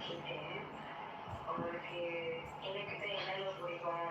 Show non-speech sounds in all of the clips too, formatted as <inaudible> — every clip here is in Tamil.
கேட்டேன் உங்களுக்கு எனக்கு என்னென்ன பிடிக்கும்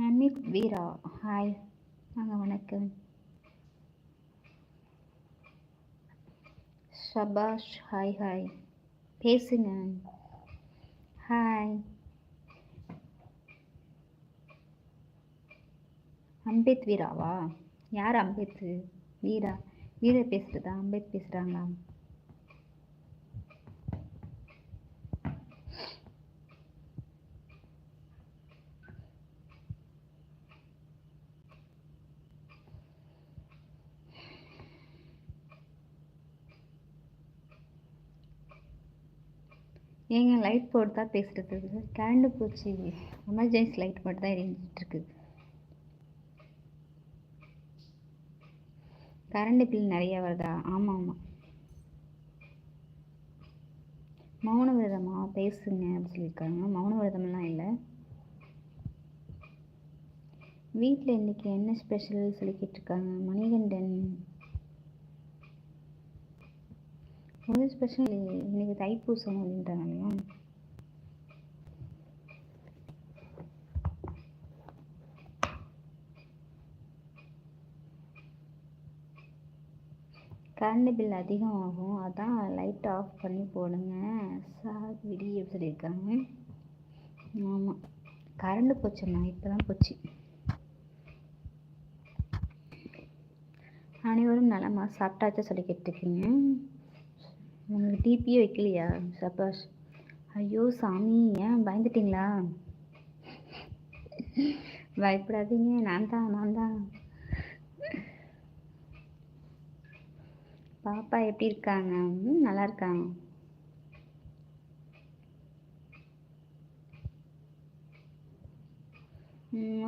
அமித் வீரா. ஹாய் வாங்க வணக்கம். சபாஷ் ஹாய் ஹாய் பேசுங்க. ஹாய் அம்பேத் வீராவா யார் அம்பேத் வீரா. வீரா பேசுகிறதா அம்பேத் பேசுகிறாங்களா ஏங்க லைட் போட்டு தான் பேசுகிறது கரண்டு போச்சு. எமர்ஜென்சி லைட் மட்டும் தான் எரிஞ்சிட்ருக்கு கரண்ட் பில் நிறைய வருதா? ஆமாம் ஆமாம் மௌன விரதமாக பேசுங்க அப்படின்னு சொல்லியிருக்காங்க. மௌன விரதம்லாம் இல்லை. வீட்டில் இன்றைக்கி என்ன ஸ்பெஷல் சொல்லி கேட்டிருக்காங்க? மணிகண்டன் ஒரு ஸ்பெஷல் இன்னைக்கு தைப்பூசம் அப்படின்றாங்க கரண்ட் பில் அதிகம் ஆகும் அதான் லைட் ஆஃப் பண்ணி போடுங்க. சார் விடி எப்படி சொல்லியிருக்காங்க ஆமாம் கரண்ட் போச்சுண்ணா இப்போ தான் போச்சு. அனைவரும் நலமா சாப்பிட்டாச்சும் சொல்லி கேட்டிருக்கீங்க? உங்களுக்கு டிபியே வைக்கலையா சபாஷ்? ஐயோ சாமி ஏன் பயந்துட்டீங்களா? பயப்படாதீங்க நான் தான் நான் தான். பாப்பா எப்படி இருக்காங்க? ம், நல்லா இருக்காங்க.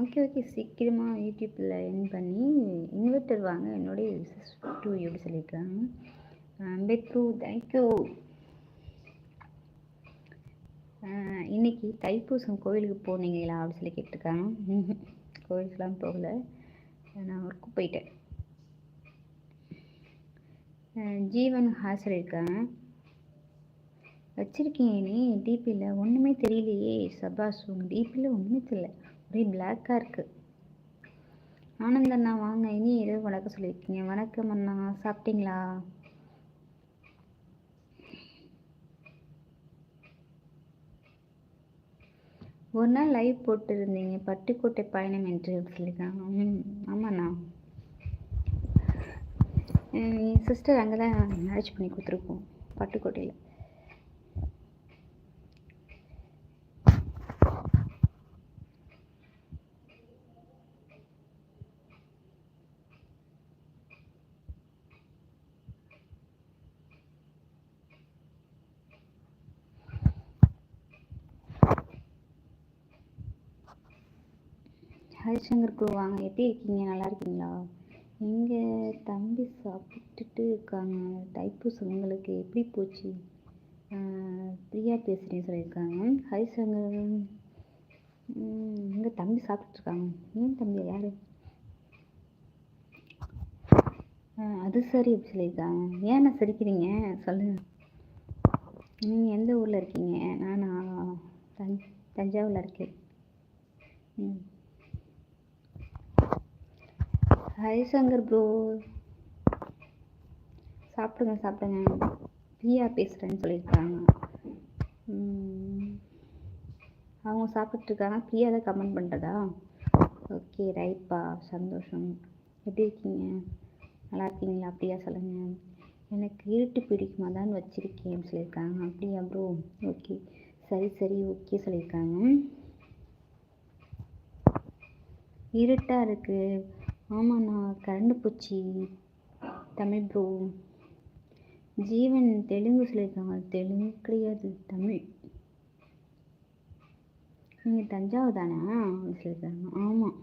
Okay okay. சீக்கிரமாக யூடியூப்பில் என் பண்ணி இன்வெர்ட்டர் வாங்க. என்னுடைய டூ எப்படி சொல்லியிருக்காங்க. அம்பேத்ரு தேங்க்யூ இன்னைக்கு தைப்பூசம் கோவிலுக்கு போனீங்களா அப்படின்னு சொல்லி கேட்டிருக்காங்க. <laughs> கோவிலுக்கெலாம் போகல. நான் ஒர்க்கு போயிட்டேன். ஜீவன் ஹாய் இருக்காங்க. வச்சிருக்கீங்க நீ டிபியில் ஒன்றுமே தெரியலையே. சபாஷ் உங்கள் டிபியில் ஒன்றுமே தெரியல. ஒரே பிளாக்காக இருக்குது ஆனந்த அண்ணா வாங்க. இனி இரவு வணக்கம் சொல்லியிருக்கீங்க. வணக்கம் அண்ணா. சாப்பிட்டீங்களா? ஒரு நாள் லைவ் போட்டிருந்தீங்க பட்டுக்கோட்டை பயணம் என்று சொல்லியிருக்காங்க ம் ஆமாண்ணா. என் சிஸ்டர் அங்கே தான் மேரேஜ் பண்ணி கொடுத்துருக்கோம் பட்டுக்கோட்டையில். ஹரிசங்கர் ப்ரோ வாங்க எப்படி இருக்கீங்க? நல்லா இருக்கீங்களா? எங்கள் தம்பி சாப்பிட்டுட்டு இருக்காங்க. தைப்பூச உங்களுக்கு எப்படி போச்சு? பிரியா பேசுகிறேன்னு சொல்லியிருக்காங்க. ஹரிசங்கர் எங்கள் தம்பி சாப்பிட்டுருக்காங்க ஏன் தம்பி யார்? அது சரி எப்படி சொல்லியிருக்காங்க. ஏன் நான் சிரிக்கிறீங்க? சொல்லுங்கள் நீங்கள் எந்த ஊரில் இருக்கீங்க? நான் தஞ் தஞ்சாவூரில் இருக்கேன். ம். ஹரிசங்கர் ப்ரோ சாப்பிடுங்க சாப்பிடுங்க. பிரியா பேசுகிறேன்னு சொல்லியிருக்காங்க. அவங்க சாப்பிட்ருக்காங்க பிரியா தான் கமெண்ட் பண்ணுறதா ஓகே ரைட்பா சந்தோஷம். எப்படி இருக்கீங்க? நல்லா இருக்கீங்களா? அப்படியா சொல்லுங்கள் எனக்கு இருட்டு பிடிக்குமா தான் வச்சுருக்கேன்னு சொல்லியிருக்காங்க. அப்படியா ப்ரோ ஓகே சரி சரி. ஓகே சொல்லியிருக்காங்க. இருட்டாக இருக்குது ஆமாண்ணா கரண்டு போச்சு. தமிழ் ப்ரோ ஜீவன் தெலுங்கு சொல்லியிருக்காங்க. தெலுங்கு கிடையாது தமிழ். நீங்கள் தஞ்சாவூர் தானே? அப்படி சொல்லியிருக்காங்க. ஆமாம்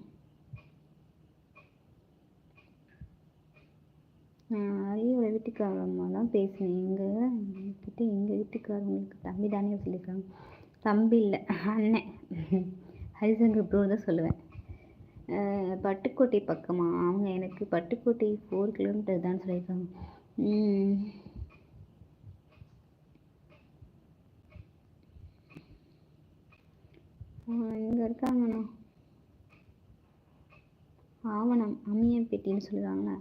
நான் அரியோட வீட்டுக்காரம்மா தான் பேசினேன். எங்கள் கிட்ட எங்கள் வீட்டுக்காரங்களுக்கு தம்பி தானே சொல்லியிருக்காங்க. தம்பி இல்லை அண்ணன். ஹரிசங்கர் ப்ரோ தான் சொல்லுவேன். பட்டுக்கோட்டை பக்கமாக அவங்க எனக்கு பட்டுக்கோட்டை ஃபோர் கிலோமீட்டர் தான் சொல்லியிருக்காங்க. இங்கே இருக்காங்கண்ணா. ஆவணம் அம்மியம்பேட்டின்னு சொல்லுவாங்களா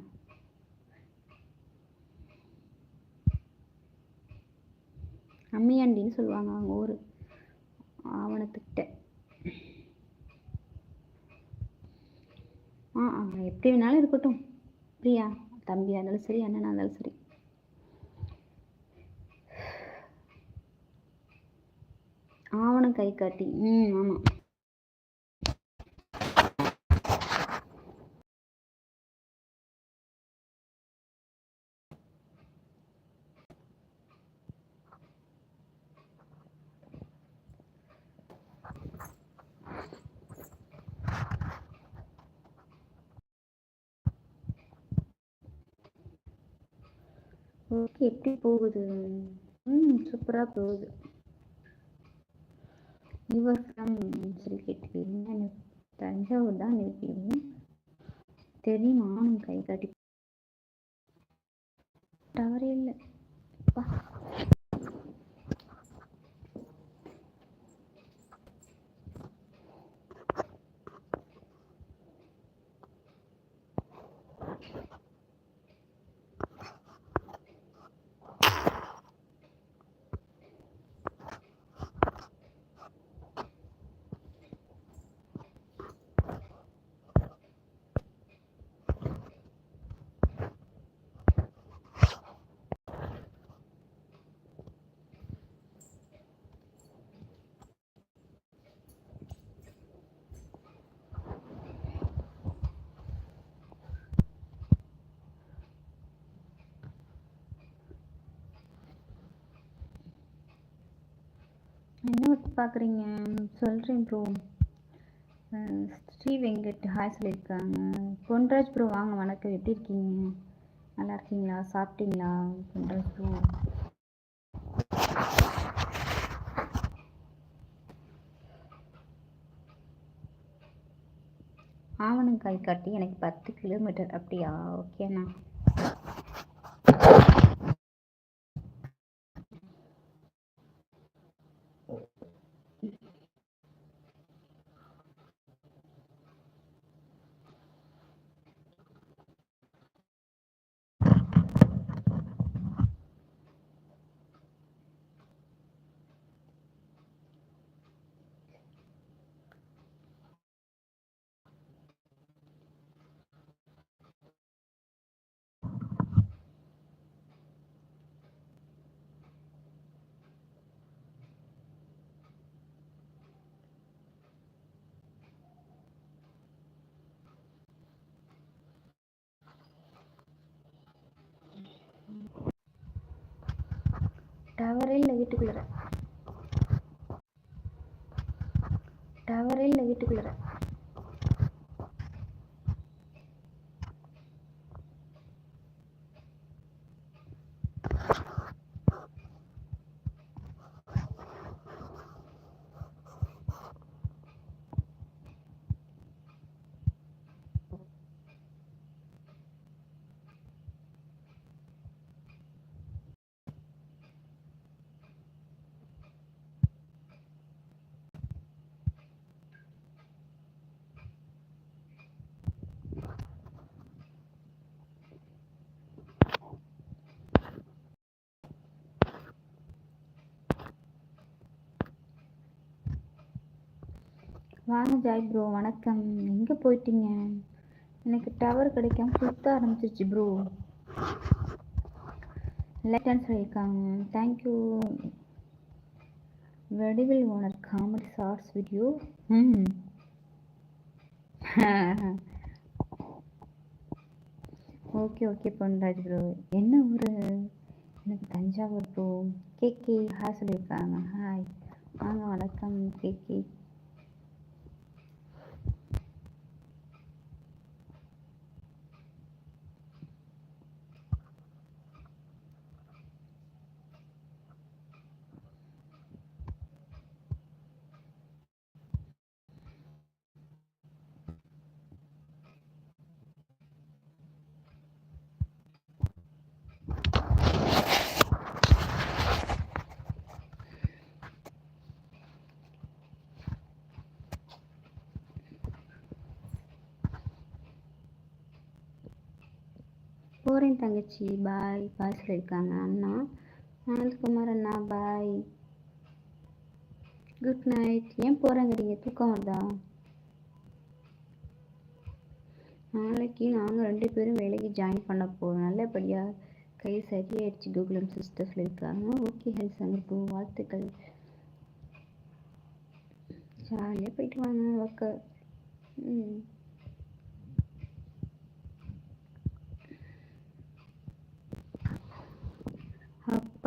அம்மியாண்டின்னு சொல்லுவாங்க அவங்க ஊர். ஆவணத்துக்கிட்ட. ஆ ஆ. எப்படி வேணாலும் இருக்கட்டும். பிரியா தம்பியாக இருந்தாலும் சரி அண்ணனாக இருந்தாலும் சரி. ஆவணம் கை காட்டி. ம் ஆமாம் ஓகே எப்படி போகுது? ம் சூப்பராக போகுது. யுவர் ஃப்ரம் சொல்லி கேட்டுக்கிறீங்க எனக்கு தஞ்சாவூர் தான் இருக்கீங்க. தெரியும்? நானும் கை காட்டி டவரே இல்லை என்ன ஒர்க் பார்க்குறீங்க சொல்கிறேன் ப்ரோ ஸ்ரீ வெங்கட் ஹாய் சொல்லியிருக்காங்க பொன்ராஜ் ப்ரோ வாங்க வணக்கம். எப்படி இருக்கீங்க? நல்லா இருக்கீங்களா? சாப்பிட்டீங்களா? பொன்ராஜ் ப்ரோ ஆவணங்காய் காட்டி எனக்கு பத்து கிலோமீட்டர் அப்படியா? ஓகேண்ணா டவரே இல்லை வீட்டுக்குள்ளே. டவரே இல்லை வீட்டுக்குள்ளே. வாங்க ஜாய் ப்ரோ வணக்கம். எங்கே போயிட்டீங்க? எனக்கு டவர் கிடைக்காம சுத்த ஆரம்பிச்சிருச்சு ப்ரோ லேட்டான்னு சொல்லியிருக்காங்க தேங்க்யூ வடிவில் owner comedy shorts video hmm okay okay Ponraj bro என்ன ஊர்? எனக்கு தஞ்சாவூர் ப்ரோ கேகே ஹாய் சொல்லியிருக்காங்க. ஹாய் வாங்க வணக்கம். கேகே போகிறேன் தங்கச்சி. பாய் பாய் சொல்லியிருக்காங்க அண்ணா. அனந்த்குமார் அண்ணா பாய் குட் நைட் ஏன் போகிறேங்கிறீங்க தூக்கம் வருதா? நாளைக்கு நாங்கள் ரெண்டு பேரும் வேலைக்கு ஜாயின் பண்ண போகிறோம் நல்லபடியாக கை சரியாயிடுச்சு. கூகுளம் சிஸ்டர் சொல்லியிருக்காங்க ஓகே ஹெல் சங்கருக்கு வாழ்த்துக்கள். ஜாலியாக போயிட்டு வாங்க ஒர்க்கு ம்.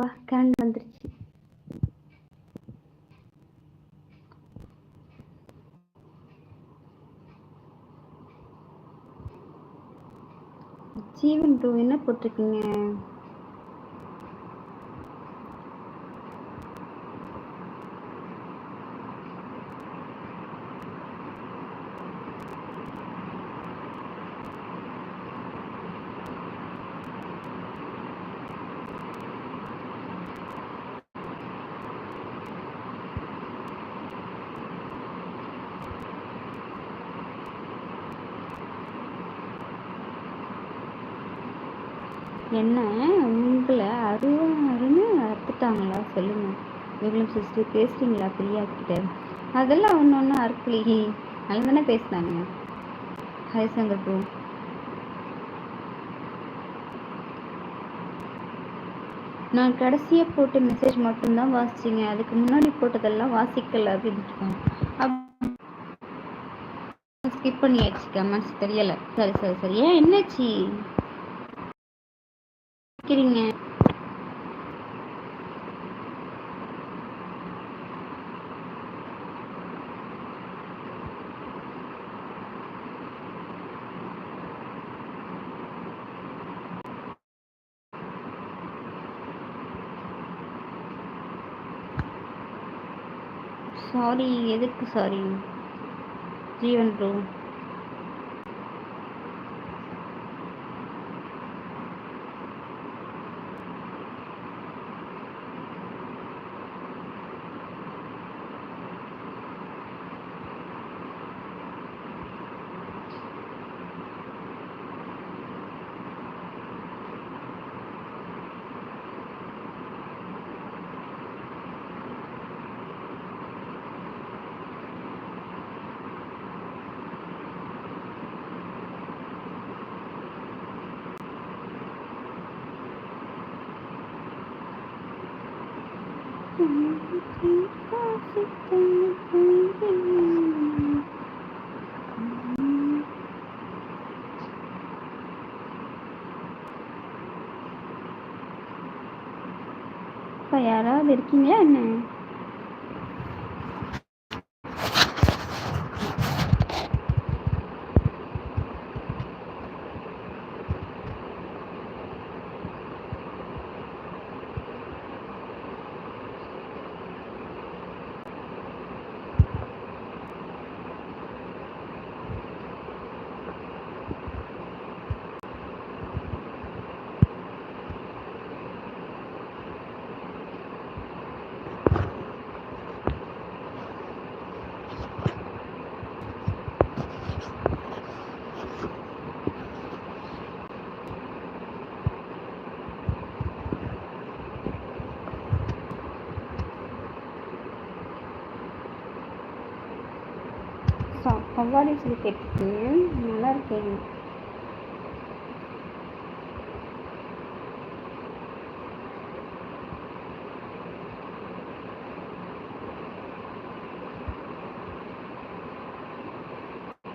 அப்பா கரண்ட் வந்துருச்சு. ஜீவன் ப்ரோ என்ன போட்டிருக்கீங்க என்ன உங்களை அருவாருன்னு அறுத்துட்டாங்களா சொல்லுங்க விக்ரம் சிஸ்டர் பேசுறீங்களா? பிரியா கிட்ட. அதெல்லாம் ஒன்று ஒன்றும் அறுக்கலையே நல்லா தானே பேசினாங்க ஹரிசங்கர் ப்ரோ நான் கடைசியாக போட்ட மெசேஜ் மட்டும்தான் வாசிச்சிங்க. அதுக்கு முன்னாடி போட்டதெல்லாம் வாசிக்கல அப்படின்னு ஸ்கிப் பண்ணியாச்சு. கமெண்ட்ஸ் தெரியல. சரி சரி சரி. ஏன் என்னாச்சு? நினைக்கிறீங்க சாரி எதுக்கு சாரி ஜீவன் ப்ரோ இப்போ யாராவது இருக்கீங்களா என்ன? அவ்வாடி சொல்லி கேட்டிருக்கீங்க நல்லா இருக்கேன்.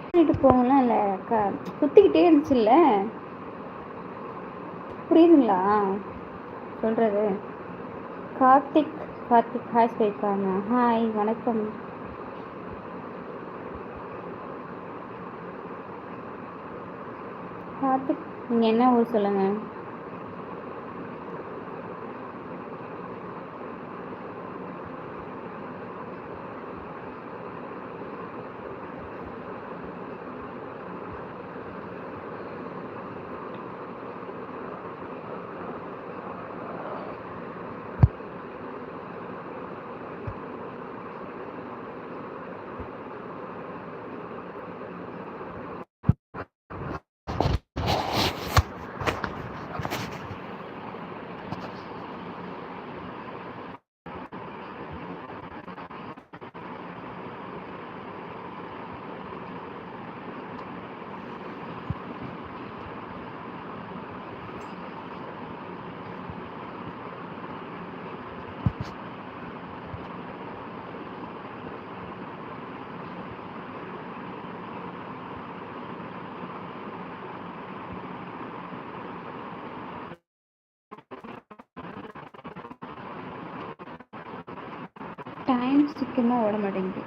கூட்டிகிட்டு போகலாம் இல்லை அக்கா. குத்திக்கிட்டே இருந்துச்சுல்ல? புரியுதுங்களா? சொல்கிறது கார்த்திக் கார்த்திக் ஹாய் சொல்லியிருக்காங்க ஹாய் வணக்கம். பார்த்து நீங்கள் என்ன ஊர் சொல்லுங்கள் டைம் சீக்கிரமாக ஓட மாட்டேங்குது.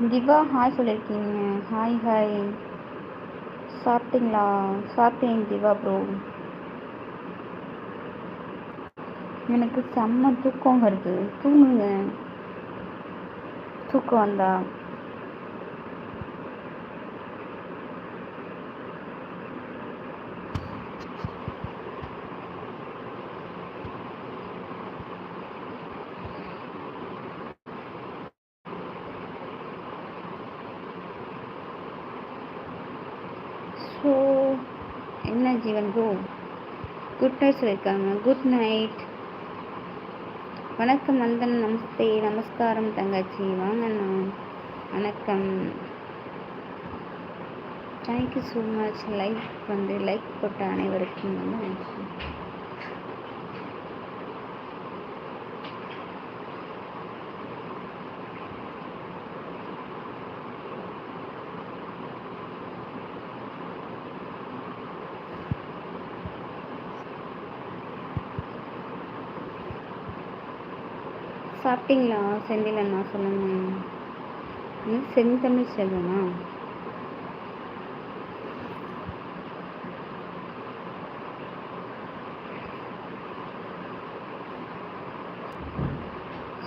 திவா ஹாய் சொல்லியிருக்கீங்க ஹாய் ஹாய் சாப்பிட்டீங்களா? சாப்பிட்டேன் திவா ப்ரோ எனக்கு செம்ம தூக்கம் வருது. தூங்குங்க. தூக்கம் வந்தா ஸோ என்ன ஜீவன் ப்ரோ டாக்டர்ஸ் இருக்காங்க குட் நைட். வணக்கம் வந்தன் நமஸ்தே நமஸ்காரம் தங்கச்சி. வாங்கண்ணா வணக்கம். Thank you so much like வந்து லைக் போட்ட அனைவருக்கும் வந்து சாப்பிட்டீங்களா? செந்தில் அண்ணா சொல்லுங்க Senthamizh செல்வமா?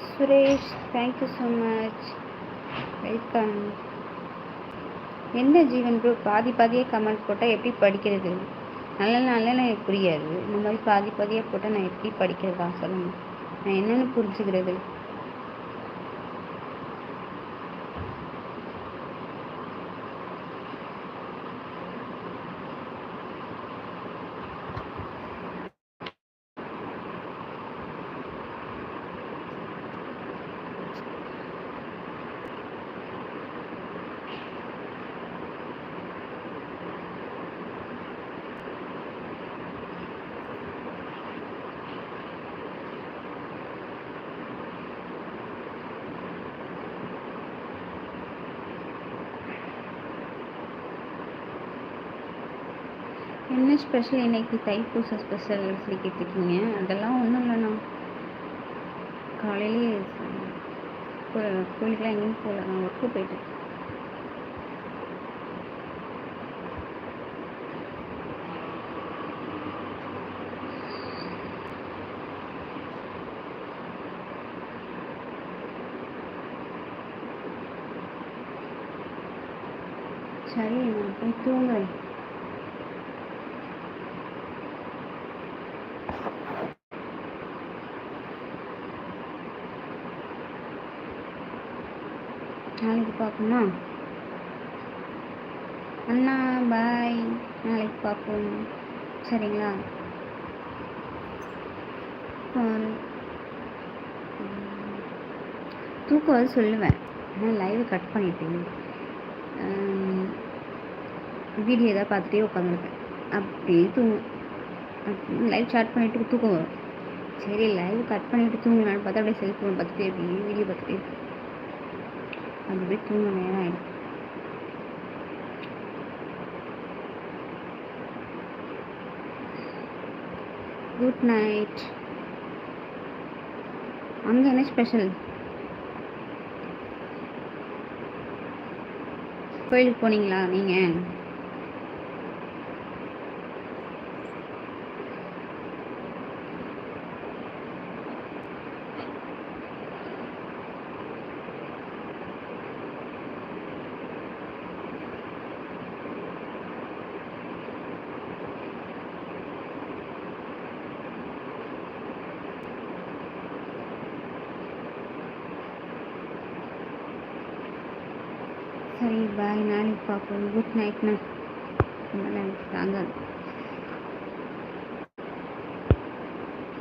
Suresh thank you so much welcome என்ன ஜீவன் ப்ரோ பாதி பாதியாக கமெண்ட் போட்டால் எப்படி படிக்கிறது? நல்ல நல்ல எனக்கு புரியாது. இந்த மாதிரி பாதி பாதியாக போட்டால் நான் எப்படி படிக்கிறதா சொல்லுங்கள் நான் என்னென்னு புரிஞ்சுக்கிறது? என்ன ஸ்பெஷல் இன்னைக்கு தைப்பூச ஸ்பெஷல் சொல்லி கேட்டுருக்கீங்க? அதெல்லாம் ஒன்றும் இல்லைண்ணா. காலையிலே கோ- எங்கேயும் போகல. நான் ஒர்க்கு போயிட்டேன் சரி நான் போய் தூங்குறேன் நாளைக்கு பார்ப்போமா அண்ணா பாய் நாளைக்கு பார்ப்போம் சரிங்களா? தூக்கம் வந்து சொல்லுவேன். ஆனால் லைவை கட் பண்ணிட்டேன். வீடியோ எதாவது பார்த்துட்டே உட்காந்துருப்பேன். அப்படியே தூங்கும் லைவ் ஸ்டார்ட் பண்ணிட்டு தூக்கம் வரும். சரி லைவ் கட் பண்ணிட்டு தூங்கலான்னு பார்த்தா அப்படியே செல்ஃபோன் பார்த்துட்டே அப்படியே வீடியோ பார்த்துட்டே அது போய் தூங்க நேரம் ஆயிடும் குட் நைட் அங்கே என்ன ஸ்பெஷல் கோயிலுக்கு போனீங்களா நீங்கள் சரி பாய் நாளைக்கு பார்ப்போம் குட் நைட்ண்ணா எனக்கு தாங்காது